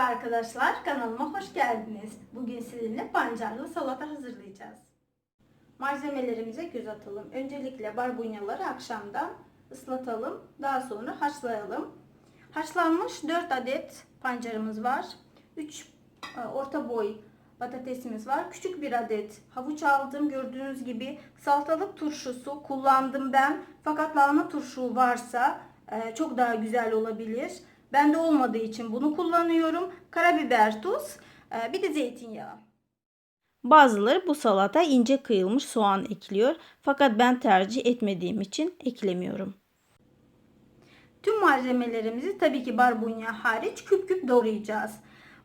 arkadaşlar, kanalıma hoş geldiniz. Bugün sizinle pancarlı salata hazırlayacağız. Malzemelerimize göz atalım. Öncelikle barbunyaları akşamdan ıslatalım. Daha sonra haşlayalım. Haşlanmış 4 adet pancarımız var. 3 orta boy patatesimiz var. Küçük bir adet havuç aldım. Gördüğünüz gibi salatalık turşusu kullandım ben. Fakat lahana turşu varsa e, çok daha güzel olabilir. Bende olmadığı için bunu kullanıyorum. Karabiber, tuz, e, bir de zeytinyağı. Bazıları bu salata ince kıyılmış soğan ekliyor. Fakat ben tercih etmediğim için eklemiyorum. Tüm malzemelerimizi tabii ki barbunya hariç küp küp doğrayacağız.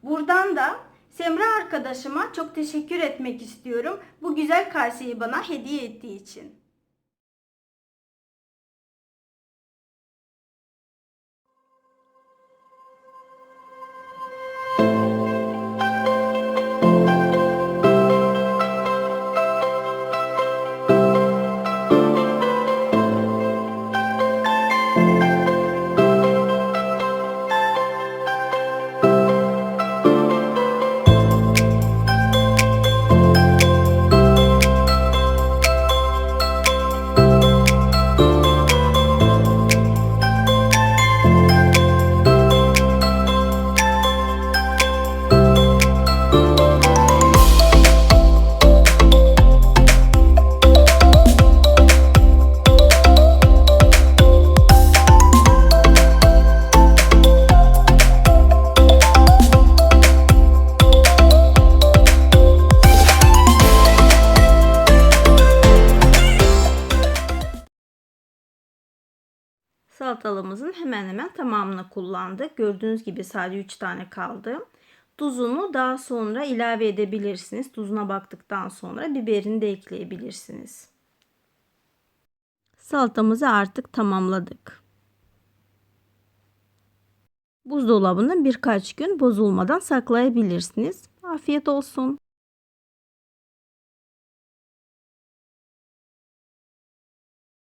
Buradan da Semra arkadaşıma çok teşekkür etmek istiyorum. Bu güzel kaseyi bana hediye ettiği için. Salatalığımızın hemen hemen tamamını kullandık. Gördüğünüz gibi sadece 3 tane kaldı. Tuzunu daha sonra ilave edebilirsiniz. Tuzuna baktıktan sonra biberini de ekleyebilirsiniz. Salatamızı artık tamamladık. Buzdolabında birkaç gün bozulmadan saklayabilirsiniz. Afiyet olsun.